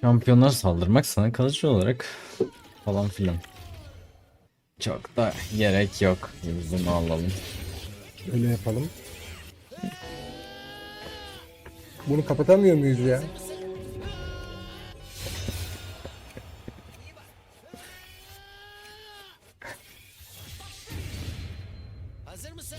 Şampiyonlar saldırmak sana kalıcı olarak falan filan. Çok da gerek yok. Biz bunu alalım. Öyle yapalım. Bunu kapatamıyor muyuz ya? Hazır mısın?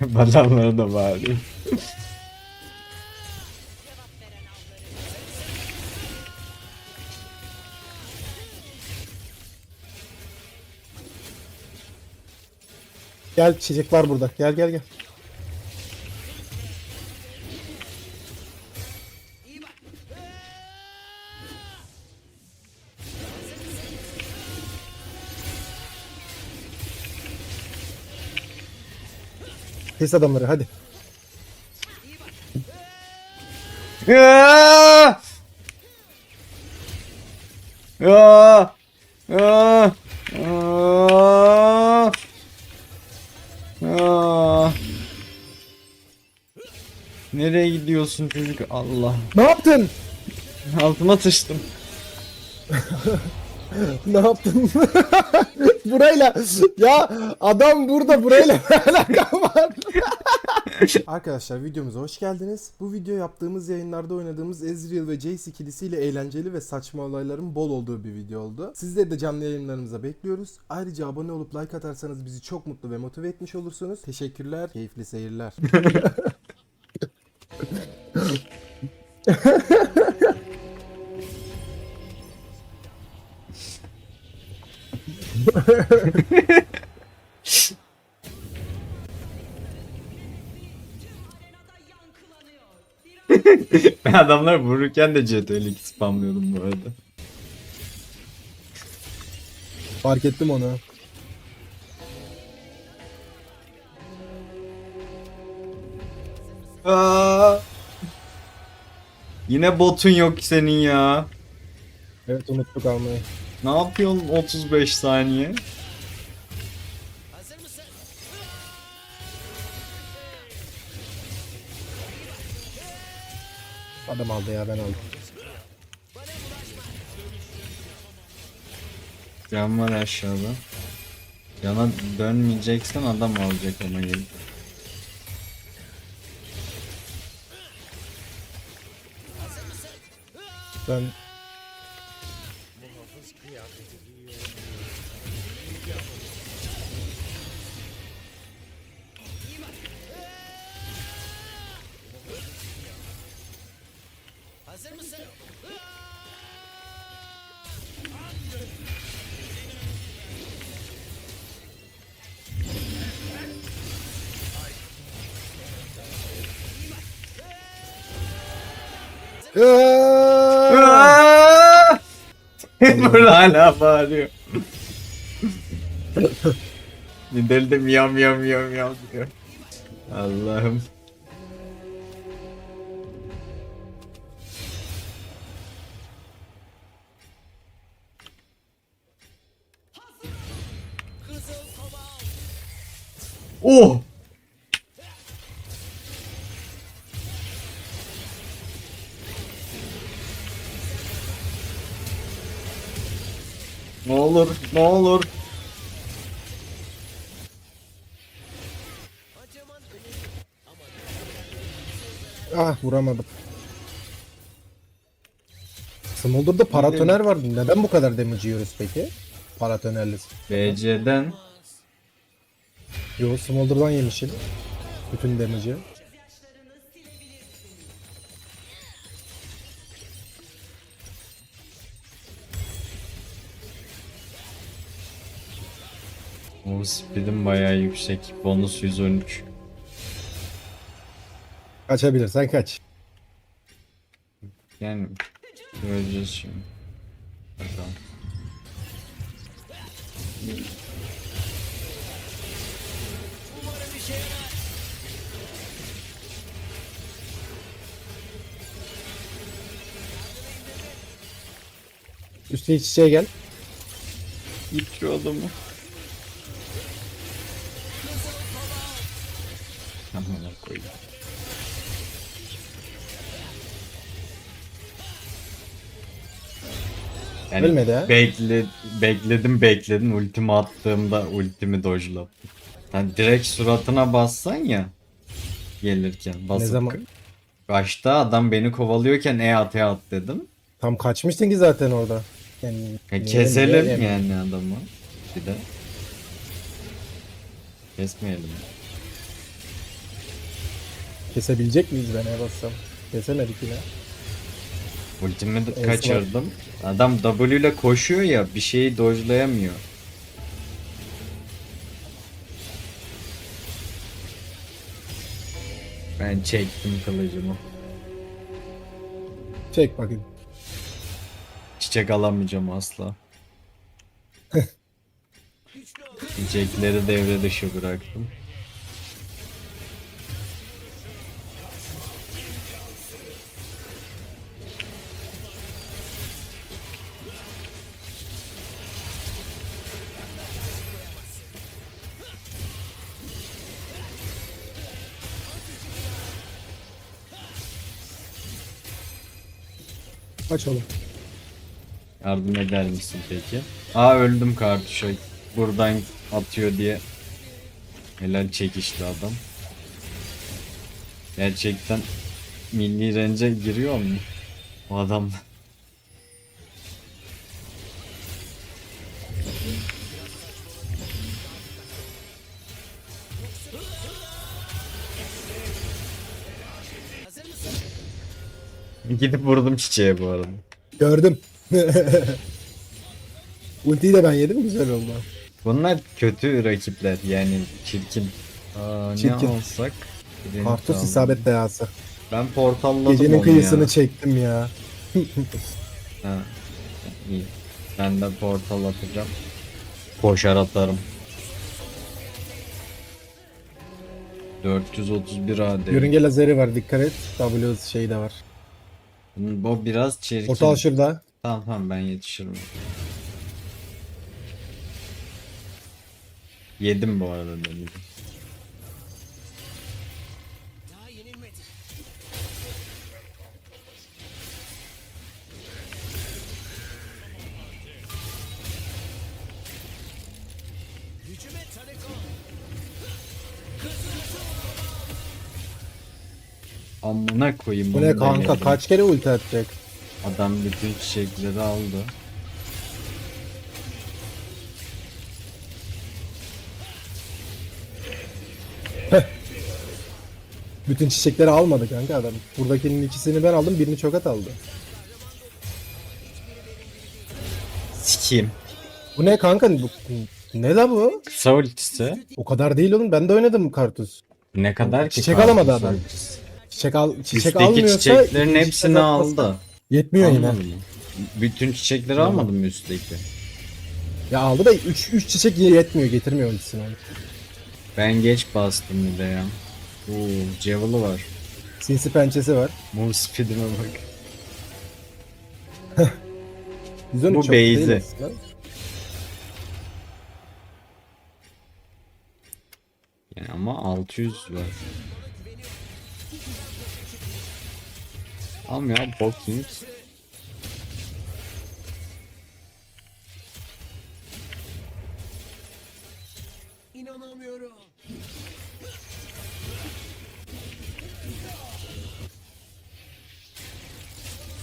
Badamlara da bağırayım. Gel çiçek var burada. Gel gel gel. Kes adamları hadi. Ya! Ya! Nereye gidiyorsun çocuk? Allah. Ne yaptın? Altıma sıçtım. Ne yaptın? burayla ya adam burada burayla ne alaka var? Arkadaşlar videomuza hoş geldiniz. Bu video yaptığımız yayınlarda oynadığımız Ezreal ve Jace ikilisiyle eğlenceli ve saçma olayların bol olduğu bir video oldu. Sizleri de canlı yayınlarımıza bekliyoruz. Ayrıca abone olup like atarsanız bizi çok mutlu ve motive etmiş olursunuz. Teşekkürler, keyifli seyirler. Ben adamlar vururken de CTRL spamlıyordum bu arada. Fark ettim onu. Aa! Yine botun yok senin ya. Evet unuttuk almayı. Ne yapıyorsun 35 saniye? Adam aldı ya ben aldım. Can var aşağıda. Yana dönmeyeceksen adam alacak ona gelip. Ben Hazır mısın? Aa! Burada hala bağırıyor. Deli miyav miyav miyav miyav diyor. Allah'ım. Oh! Olur, ne olur. ah vuramadım. Smolder'da paratoner vardı. Neden bu kadar damage yiyoruz peki? Paratonerli. BC'den Yo Smolder'dan yemişim. Bütün damage'i. O speed'im bayağı yüksek. Bonus 113. Kaçabilirsen kaç. Yani göreceğiz şimdi. Bakalım. Üstüne çiçeğe gel. Git şu adamı. şeyle. Yani Ölmedi ha. Bekle, bekledim bekledim ultimi attığımda ultimi dojlattım. Yani direkt suratına bassan ya gelirken basıp. Ne zaman? Başta adam beni kovalıyorken e at e at dedim. Tam kaçmıştın ki zaten orada. Yani, ya keselim yani adamı. Bir de. Kesmeyelim. Kesebilecek miyiz ben bassam? Kesemedik yine. Ultimi de kaçırdım. Adam W ile koşuyor ya bir şeyi dojlayamıyor. Ben çektim kılıcımı. Çek bakayım. Çiçek alamayacağım asla. Çiçekleri devre dışı bıraktım. Kaç oğlum. Yardım eder misin peki? Aa öldüm kartuşa. Buradan atıyor diye. Helal çekişli adam. Gerçekten milli rence giriyor mu? O adam. Gidip vurdum çiçeğe bu arada. Gördüm. Ultiyi de ben yedim güzel oldu. Bunlar kötü rakipler yani çirkin. Aa, ne Çirkin. alsak? Birini Kartus isabet dayası. Ben portalladım Gecenin onu kıyısını ya. çektim ya. Ha. İyi. Ben de portal atacağım. Koşar atarım. 431 AD. Yörünge lazeri var dikkat et. W şey de var. Bu biraz çirkin. Portal şurada. Tamam tamam ben yetişirim. Yedim bu arada denizi. Amına koyayım. Bu bunu ne da kanka yedim. kaç kere ulti atacak? Adam bütün çiçekleri aldı. Bütün çiçekleri almadı kanka adam. Buradakinin ikisini ben aldım birini çokat aldı. Sikiyim. Bu ne kanka? Bu, ne la bu? Kısa ultisi. O kadar değil oğlum ben de oynadım kartuz. Ne kadar ki Çiçek alamadı adam. ultisi? Çiçek al çiçek Üstteki almıyorsa çiçeklerin hepsini atmazsa- aldı. Yetmiyor yine. Almadı mı? Bütün çiçekleri almadım mı üstteki? Ya aldı da 3 3 çiçek yetmiyor getirmiyor onu. Ben geç bastım bir de ya. Oo, Javel'ı var. Sinsi pençesi var. Move speed'ime bak. 113 Bu çok değil base'i. aslında. Yani ama 600 var. Am ya Booking. İnanamıyorum.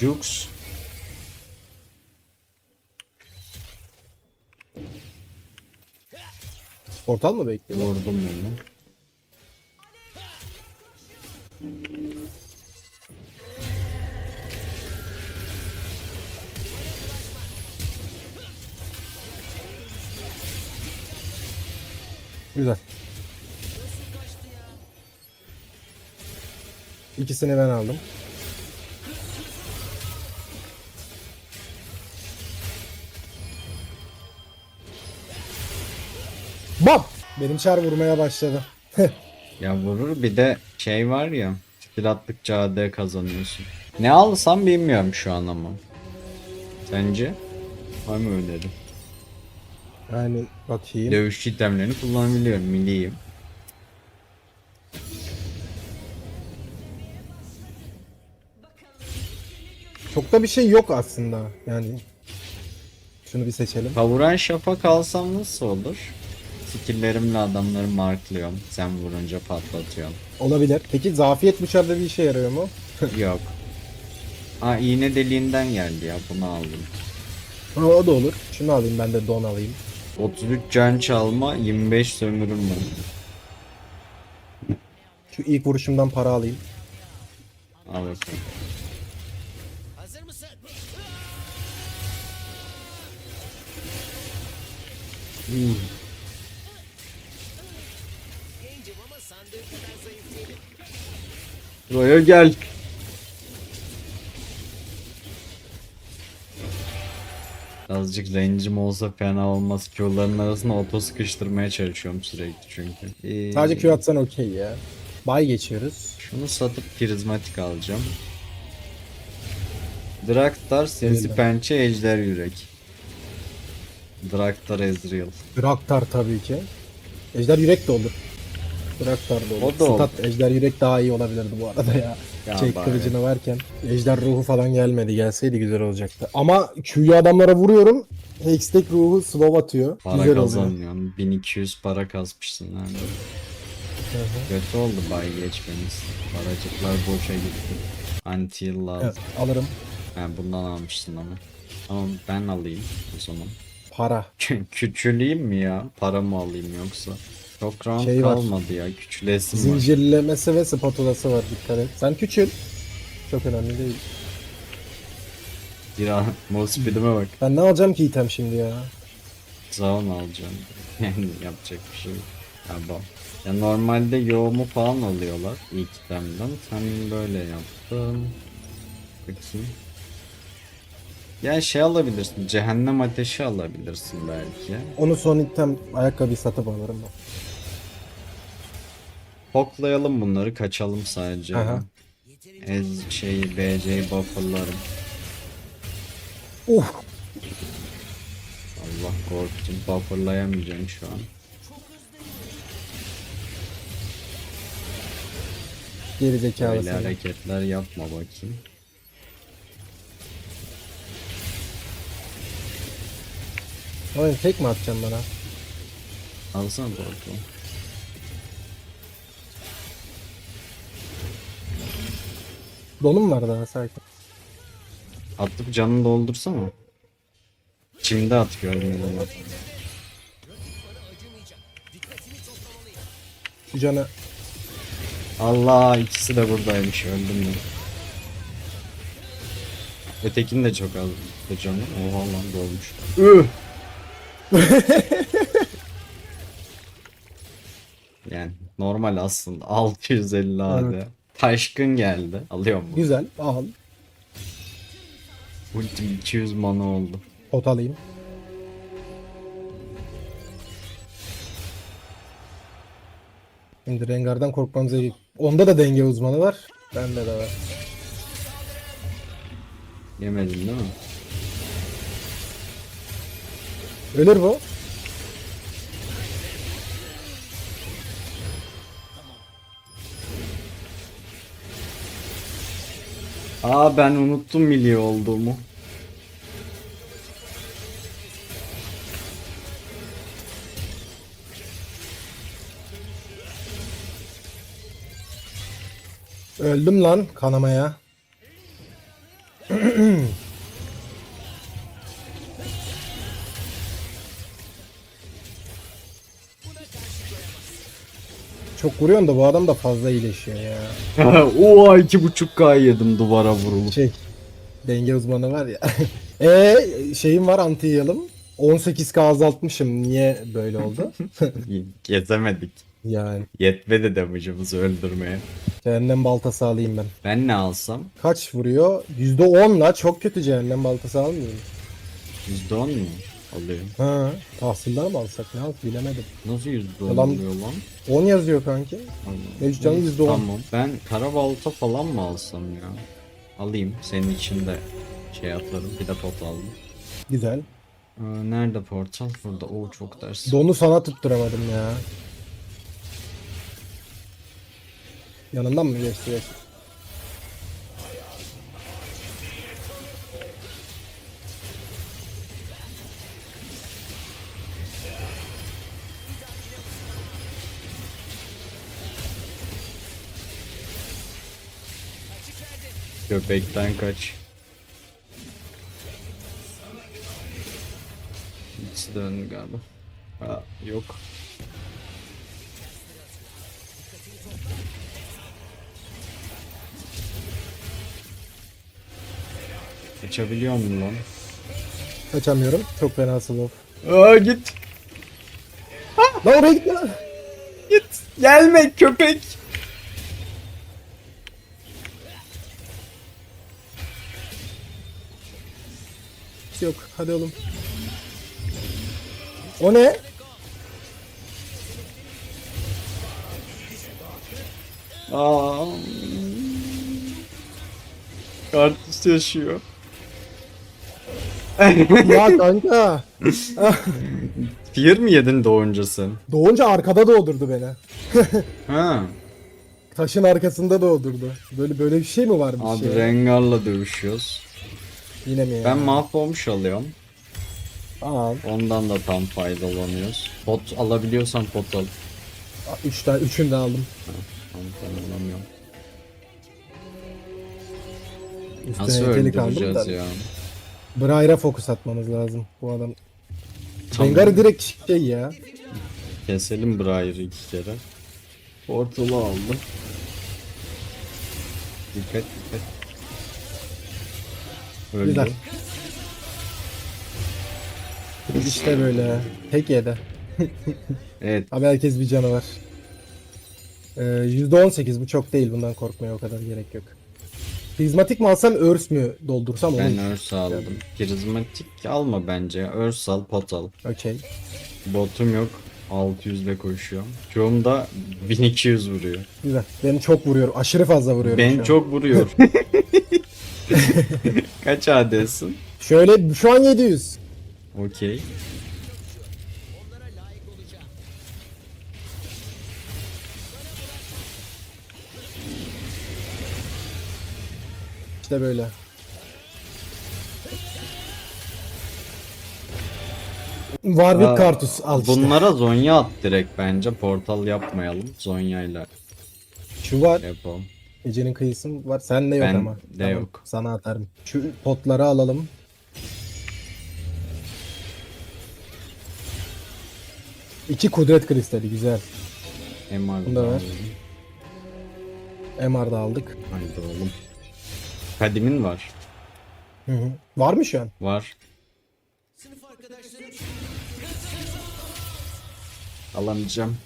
Jux. Portal mı bekliyor? Vurdum bunu. Güzel. İkisini ben aldım. Bam! Benim çar vurmaya başladı. Ya vurur bir de şey var ya. Skill attıkça AD kazanıyorsun. Ne alsam bilmiyorum şu an ama. Sence? Var mı öneri? Yani bakayım. Dövüş itemlerini kullanabiliyorum. Milliyim. Çok da bir şey yok aslında. Yani Şunu bir seçelim. Kavuran şafak alsam nasıl olur? Skillerimle adamları marklıyorum. Sen vurunca patlatıyorum. Olabilir. Peki zafiyet bıçarda bir işe yarıyor mu? Yok. Aa iğne deliğinden geldi ya bunu aldım. Ha, o da olur. Şunu alayım ben de don alayım. 33 can çalma 25 sömürüm var. Şu ilk vuruşumdan para alayım. Al bakalım. Hazır mısın? Gencim ama sandığın kadar zayıf değilim. Buraya gel. Azıcık range'im olsa fena olmaz. Q'ların arasına auto sıkıştırmaya çalışıyorum sürekli çünkü. Ee, Sadece Q atsan okey ya. Bay geçiyoruz. Şunu satıp prizmatik alacağım. Draktar, sinsi pençe, ejder yürek. Draktar Ezreal. Draktar tabii ki. Ejder yürek de olur. Draktar da olur. O da olur. Stat ejder yürek daha iyi olabilirdi bu arada ya. Ya Çek bari. kılıcını varken. Ejder ruhu falan gelmedi. Gelseydi güzel olacaktı. Ama Q'yu adamlara vuruyorum. Hextech ruhu slow atıyor. Para güzel oluyor. kazanıyorum. 1200 para kasmışsın nerede? Kötü oldu bay geçmemiz. Paracıklar boşa gitti. Anti lazım. Evet, alırım. Ha, bundan almışsın ama. Ama ben alayım o zaman. Para. Küçüleyim mi ya? Para mı alayım yoksa? Çok round Şey var. kalmadı ya. Küçülesim var. Zincirlemesi ve spatulası var dikkat et. Sen küçül. Çok önemli değil. Bir an move speed'ime bak. Ben ne alacağım ki item şimdi ya? Zaun alacağım. Yani yapacak bir şey yok. Ya bak. Ya normalde yoğumu falan alıyorlar ilk itemden. Sen böyle yaptın. Bakayım. Ya şey alabilirsin. Cehennem ateşi alabilirsin belki. Onu son item ayakkabıyı satıp alırım ben. Poklayalım bunları kaçalım sadece. Aha. Ez şeyi BC'yi bufferlarım. Uf. Allah korktum. Bufferlayamayacağım şu an. Geri zekalı seni. hareketler yapma bakayım. Oyun tek mi atacaksın bana? Alsana portal. Donum var daha sakin. Atıp canını doldursana. Çimde at görmedim bak. Şu canı Allah ikisi de buradaymış öldüm ben. Ötekinin de çok az canı. Oha lan dolmuş. Üh! yani normal aslında 650 AD. Evet. Taşkın geldi. Alıyorum bunu. güzel. Al. Ultim 200 mana oldu. Pot alayım. Şimdi Rengar'dan korkmamıza gerek- Onda da denge uzmanı var. Bende de var. Yemedin değil mi? Ölür bu. Aa ben unuttum milli olduğumu. Öldüm lan kanamaya. Çok vuruyorsun da bu adam da fazla iyileşiyor ya. Oha iki buçuk K yedim duvara vurulup. Şey denge uzmanı var ya. e şeyim var anti yalım. 18k azaltmışım. Niye böyle oldu? Gezemedik. yani Yetmedi damage'ımızı öldürmeye. cehennem baltası alayım ben. Ben ne alsam? Kaç vuruyor? %10 la çok kötü cehennem baltası almıyorum. %10 mu? Alıyorum. Ha, tahsildar mı alsak ne al bilemedim. Nasıl %10 Adam- oluyor lan? 10 yazıyor kanki. Allah. Mevcut canı %10. Tamam. Ben kara balta falan mı alsam ya? Alayım. Senin için de şey atarım. Bir de pot aldım. Güzel. Aa, nerede portal? Burada. Oo çok ders. Donu sana tutturamadım ya. Yanından mı geçti? geçti? Köpekten kaç. Hiç dön galiba. Ha, yok. Kaçabiliyor mu lan? Kaçamıyorum. Çok fena slow. Aa git. Lan oraya gitme lan. Git. Gelme köpek. Yok. Hadi oğlum. O ne? Aa. Kartus yaşıyor. ya kanka. Fear mi yedin doğunca sen? Doğunca arkada doğdurdu beni. Ha. Taşın arkasında doğdurdu. Böyle böyle bir şey mi var bir Abi şey? Rengar'la dövüşüyoruz. Yine mi ya? Ben mahvolmuş alıyorum. Al. Ondan da tam faydalanıyoruz. Pot alabiliyorsan pot al. Üç tane, üçünü de aldım. Tamam ben alamıyorum. Üstüne Nasıl yetenek aldım da. ya? Brair'a fokus atmamız lazım bu adam. Tamam. Rengar'ı direkt şey ya. Keselim Briar'ı iki kere. Portal'ı aldım. Dikkat dikkat. Öldü. Güzel. İşte böyle. Tek yedi. Evet Abi herkes bir canavar. Ee, %18 bu çok değil bundan korkmaya o kadar gerek yok. Prizmatik mi alsam örs mü doldursam ben örs aldım. Prizmatik alma bence. Örs al pot al. Okey. Botum yok. 600 ile koşuyorum. Çoğum da 1200 vuruyor. Güzel. Beni çok vuruyor. Aşırı fazla vuruyor. Ben çok vuruyor. Kaç AD'sin? Şöyle şu an 700. Okey. İşte böyle. Warwick Kartus al işte. Bunlara Zonya at direkt bence. Portal yapmayalım. Zonya'yla Şu var. yapalım. Gecenin kıyısı var. Sende yok Ben ama. de yok. Sana atarım. Şu potları alalım. İki kudret kristali güzel. MR Bunu da ver. alalım. MR'da aldık. Haydi oğlum. Kadimin var. Hı hı. Var mı şu an? Var. Alamayacağım.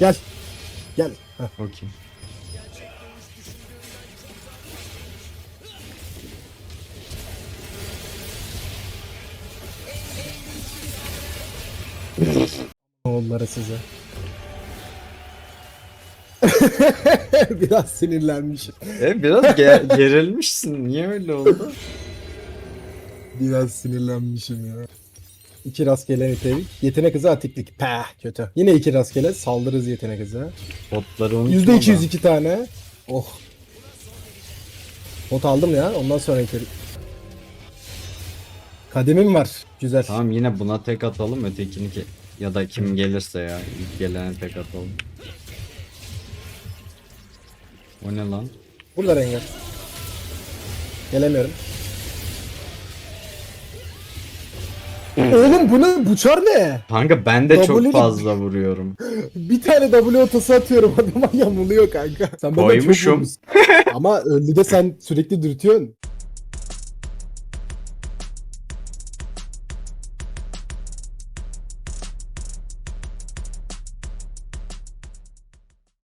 Gel. Gel. Heh. Okey. Oğulları size. Biraz sinirlenmiş. E biraz ge- gerilmişsin. Niye öyle oldu? Biraz sinirlenmişim ya. İki rastgele nitelik. Yetenek hızı atiklik. Peh kötü. Yine iki rastgele saldırız yetenek hızı. Potları unutma Yüzde iki yüz da. iki tane. Oh. Not aldım ya. Ondan sonra nitelik. Kademim var. Güzel. Tamam yine buna tek atalım. Ötekini ki ya da kim gelirse ya ilk gelene tek atalım. O ne lan? Burada Rengar. Gelemiyorum. Oğlum bu ne? Buçar ne? Kanka ben de çok fazla vuruyorum. Bir tane W otası atıyorum adama yamuluyor kanka. Sen benden çok Koymuşum. vurmuşsun. Ama öldü de sen sürekli dürtüyorsun.